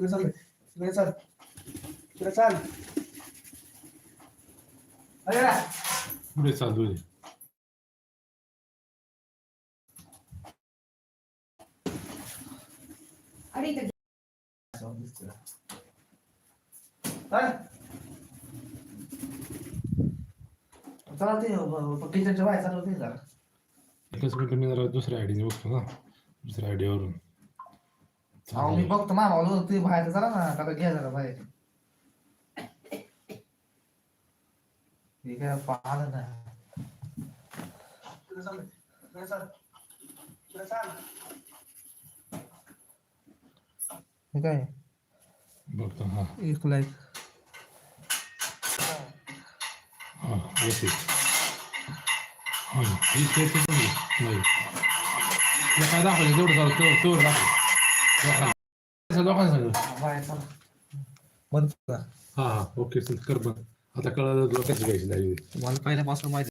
तिकडे चाल तिकडे चाल तिकडे चाल अरे. पुढे चालू आहे अरे इथे चल. चला ते किचनच्या बाहेर चालू होते जरा एकच मिनिट मी जरा दुसऱ्या आयडीने बघतो ना दुसऱ्या आयडियावरून अहो मी बघतो मामा तुम्ही बाहेर चला ना आता घ्या जरा बाहेर. हे काय पाहिलं ना. हे काय? बघतो हा. एक लाईक हा व्यवस्थित हा ही तर नाही. काय दाखवायचं तेवढं चालू तेवढं तेवढं दाखव. लोकांना सांग हा हा. ओके कर बघ आता कळलं तुला कशी घ्यायची लाईव्ह तुम्हाला पहिल्यापासून माहिती